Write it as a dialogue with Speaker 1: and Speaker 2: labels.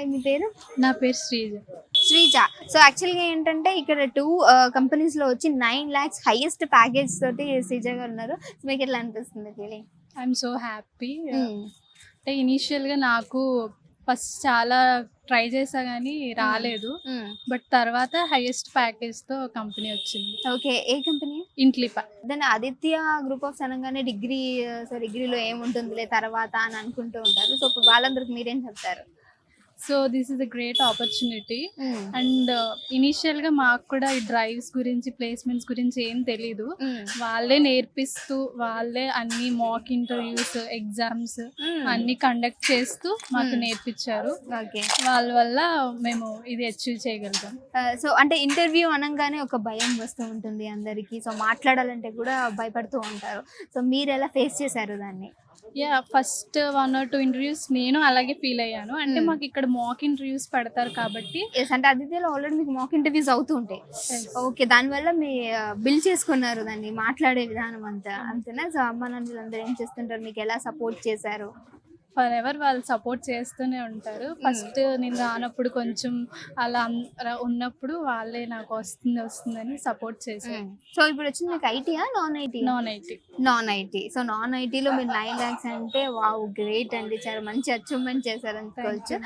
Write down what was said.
Speaker 1: Hi మీ పేరు?
Speaker 2: నా పేరు శ్రీజ.
Speaker 1: శ్రీజ. సో యాక్చువల్గా ఏంటంటే ఇక్కడ టూ కంపెనీస్లో వచ్చి నైన్ ల్యాక్స్ హైయెస్ట్ ప్యాకేజ్ తోటి శ్రీజ గారు ఉన్నారు. సో మీకు ఎట్లా అనిపిస్తుంది feeling
Speaker 2: I'm so happy
Speaker 1: Hmm.
Speaker 2: అంటే ఇనీషియల్గా నాకు ఫస్ట్ చాలా ట్రై చేసా కానీ రాలేదు. బట్ తర్వాత హైయెస్ట్ ప్యాకేజ్తో కంపెనీ వచ్చింది.
Speaker 1: ఓకే ఏ కంపెనీ
Speaker 2: ఇంట్లిప
Speaker 1: దాని ఆదిత్య గ్రూప్ ఆఫ్ అనగానే డిగ్రీ సో డిగ్రీలో ఏముంటుందిలే తర్వాత అని అనుకుంటూ ఉంటారు. సో వాళ్ళందరికి మీరేం చెప్తారు?
Speaker 2: So this is a great opportunity. And ఇనీషియల్గా మాకు కూడా ఈ డ్రైవ్స్ గురించి ప్లేస్మెంట్స్ గురించి ఏం తెలీదు. వాళ్ళే నేర్పిస్తూ వాళ్ళే అన్ని మాక్ ఇంటర్వ్యూస్ ఎగ్జామ్స్ అన్ని కండక్ట్ చేస్తూ మాకు
Speaker 1: Hmm.
Speaker 2: నేర్పించారు.
Speaker 1: ఓకే
Speaker 2: వాళ్ళ వల్ల మేము ఇది అచీవ్ చేయగలుగుతాం.
Speaker 1: సో అంటే ఇంటర్వ్యూ అనగానే ఒక భయం వస్తూ ఉంటుంది అందరికి. సో మాట్లాడాలంటే కూడా భయపడుతూ ఉంటారు. సో మీరు ఎలా ఫేస్ చేశారు దాన్ని?
Speaker 2: Yeah first one or two interviews నేను అలాగే ఫీల్ అయ్యాను. అంటే
Speaker 1: Hmm.
Speaker 2: మాకు ఇక్కడ మాక్ ఇంటర్వ్యూస్ పెడతారు కాబట్టి.
Speaker 1: ఎస్ అంటే ఆదిత్యలో ఆల్రెడీ మీకు మాక్ ఇంటర్వ్యూస్ అవుతూ ఉంటాయి. ఓకే దానివల్ల మీ బిల్ చేసుకున్నారు దాన్ని మాట్లాడే విధానం అంతా. అంతేనా? సో అమ్మ నాన్నలు ఏం చేస్తుంటారు? మీకు ఎలా సపోర్ట్ చేశారు?
Speaker 2: ఫర్ ఎవర్ వాళ్ళు సపోర్ట్ చేస్తూనే ఉంటారు. ఫస్ట్ నేను రానప్పుడు కొంచెం అలా ఉన్నప్పుడు వాళ్ళే నాకు వస్తుంది వస్తుందని సపోర్ట్ చేశారు.
Speaker 1: సో ఇప్పుడు వచ్చింది మీకు ఐటీయా non IT
Speaker 2: non IT
Speaker 1: non IT so non ఐటీలో మీరు నైన్ ల్యాక్స్ అంటే వావ్ గ్రేట్ అండి. చాలా మంచి అచీవ్మెంట్ చేశారు అనుకోవచ్చు